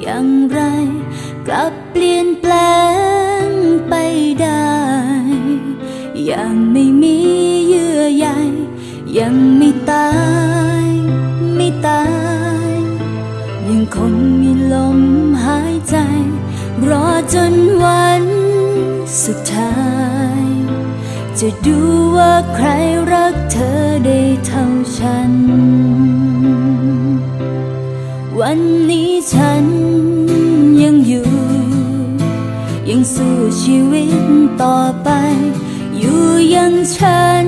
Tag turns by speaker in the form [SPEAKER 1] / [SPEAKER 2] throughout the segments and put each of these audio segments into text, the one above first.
[SPEAKER 1] อย่างไร กลับเปลี่ยนแปลงไปได้ ยังไม่มีเยื่อใยยังไม่ตาย ไม่ตาย ยังคงมีลมหายใจ รอจนวันสุดท้าย จะดูว่าใครรักเธอได้เท่าฉัน วันนี้ฉันยังอยู่ ยังสู้ชีวิตต่อไป อยู่ยังฉัน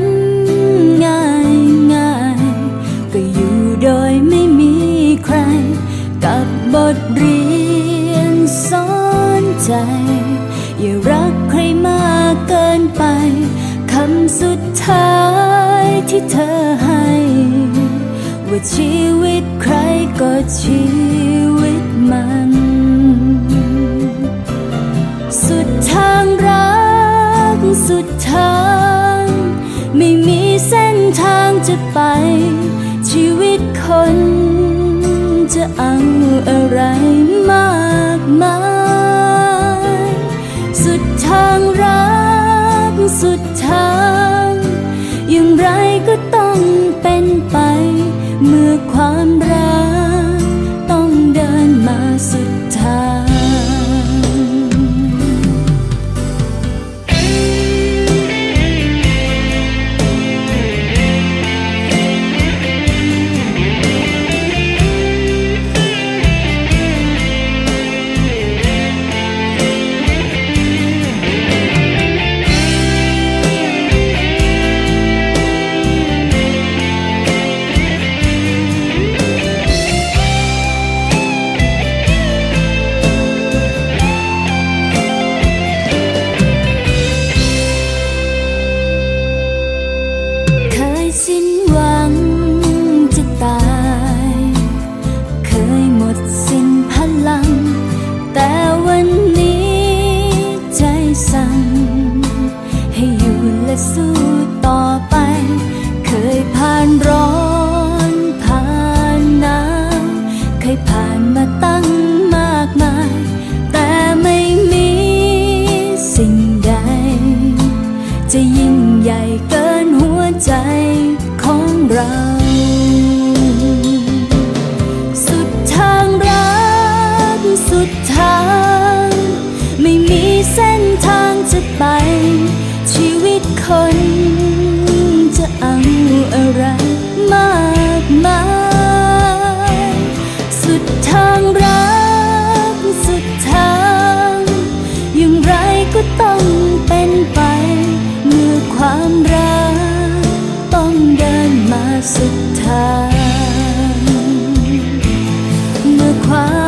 [SPEAKER 1] ง่ายง่ายก็อยู่โดยไม่มีใคร กับบทเรียนสอนใจ อย่ารักใครมากเกินไปคำสุดท้ายที่เธอาชีวิตใครก็ชีวิตมัน สุดทางรักสุดทาง ไม่มีเส้นทางจะไป ชีวิตคนจะเอาอะไรมากมาย สุดทางรักสุดทาง อย่างไรก็ต้องเป็น ให้อยู่และสู้ต่อไป ก็ต้องเป็นไป เมื่อความรัก ต้องเดินมาสุดทางเมื่อความ